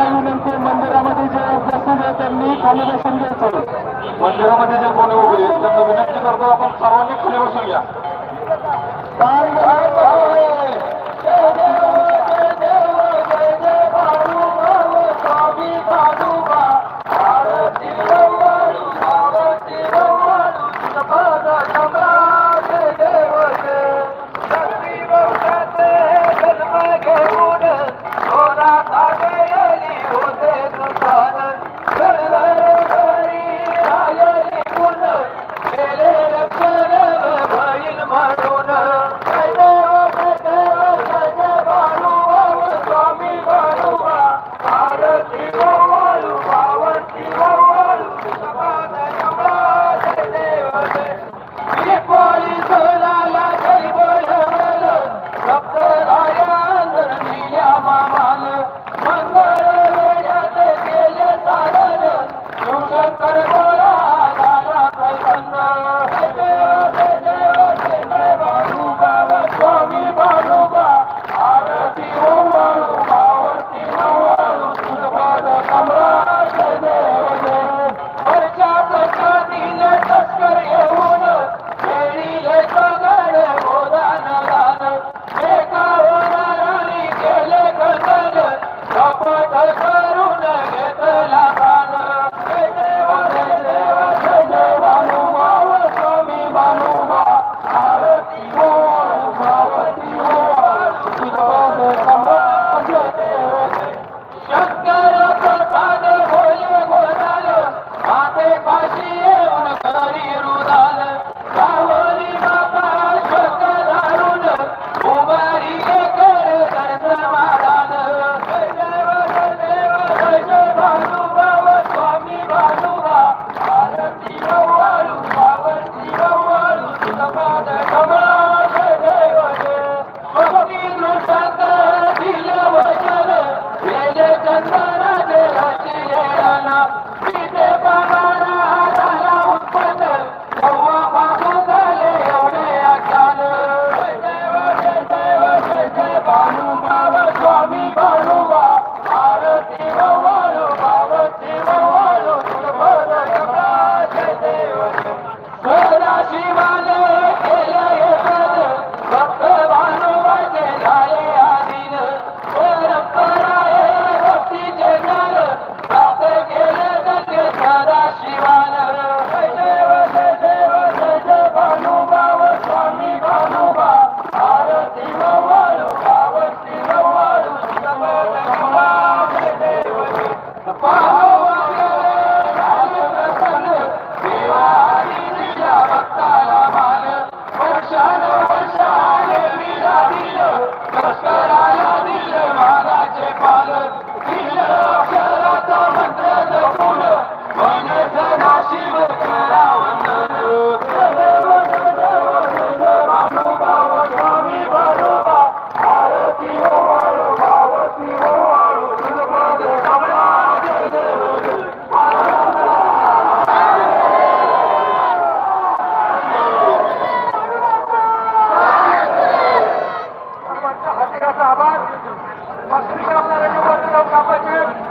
सर्वांना विनंती मंदिरामध्ये जे उपस्थित आहे त्यांनी खाली बसून घ्यायचं. मंदिरामध्ये जे कोणी उभे आहेत त्यांना विनंती करतो आपण सर्वांनी खाली बसून घ्या.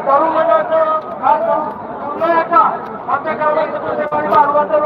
तरुण मंडळाचं खास करून उन्हाळ्याच्या आमच्या गावाला